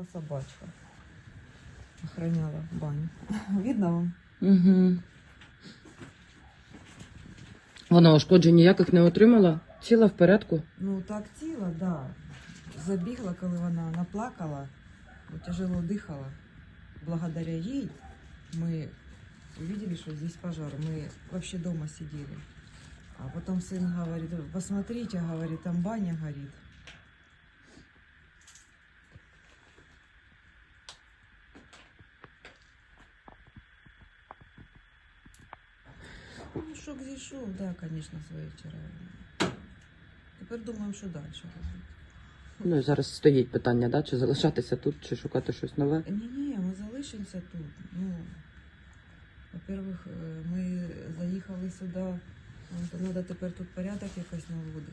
Бегала собачка. Охраняла баню. Видно вам? Угу. Вона ушкоджень ніяких не отримала? Ціла в порядку? Ну, так тіла, да. Забігла, коли вона наплакала, бо тяжело дихала. Благодаря ей мы увидели, что здесь пожар. Мы вообще дома сидели. А потом сын говорит, посмотрите, говорит, там баня горит. Ну, шок зійшов, шов, да, звісно, з вечора. Тепер думаємо, що далі робити. Ну і зараз стоїть питання, да? чи залишатися тут, чи шукати щось нове. Ні, ні, ми залишимося тут. Ну, во-первых, е, ми заїхали сюди. То треба тепер тут порядок якось наводити.